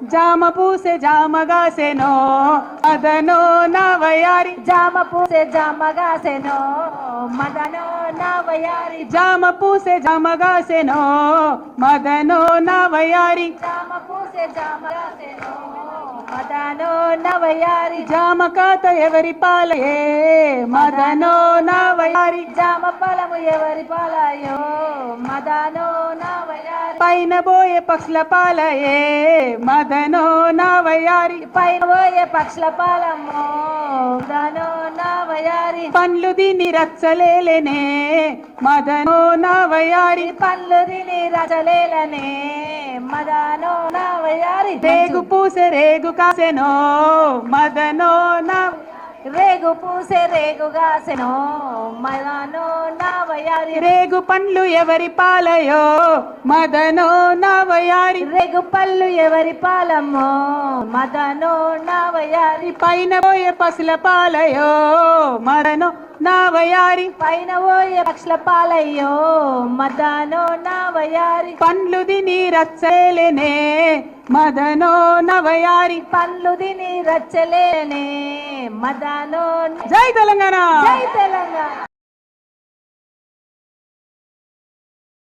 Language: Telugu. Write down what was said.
జామ పూసే జామగాసెనో అదనో నవయారి. జామ పూసే జామగాసెనో మదనో నవయారి. జామ పూసే జామగాసెనో మదనో నవయారి. జామ పూసే జామగాసెనో మదనో నవయారి. జామ కాత ఎవరి పాలయే మదనో నవయారి. జామ ఫలము ఎవరి పాలయో మదనో పైన పోయే పక్షుల పాలయే. మదనో నావయారి. పైన పోయే పక్షుల పాలమ్మో. మదనో నవయారి. పండ్లు దీని రచ్చలేలనే. మదనో నావయారి. పండ్లు దీని రచ్చలేలనే. మదనో నావయారి. రేగు పూసే రేగు కాసెనో. మదనో పూసే రేగు గాసెనో మదనో నవయారి. రేగు పండ్లు ఎవరి పాలయో మదనో నవయారి. రేగు పళ్ళు ఎవరి పాలమ్మో మదనో నవయారి. పైన పోయే పసుల పాలయో మదనో నవయారి. పైన పోయే పక్షుల పాలయ్యో మదనో నవయారి. పండ్లు దిని రచ్చలేనే మదనో నవయారి పళ్ళు తిని రచ్చలేనే. మదనో జై తెలంగాణ! జై తెలంగాణ!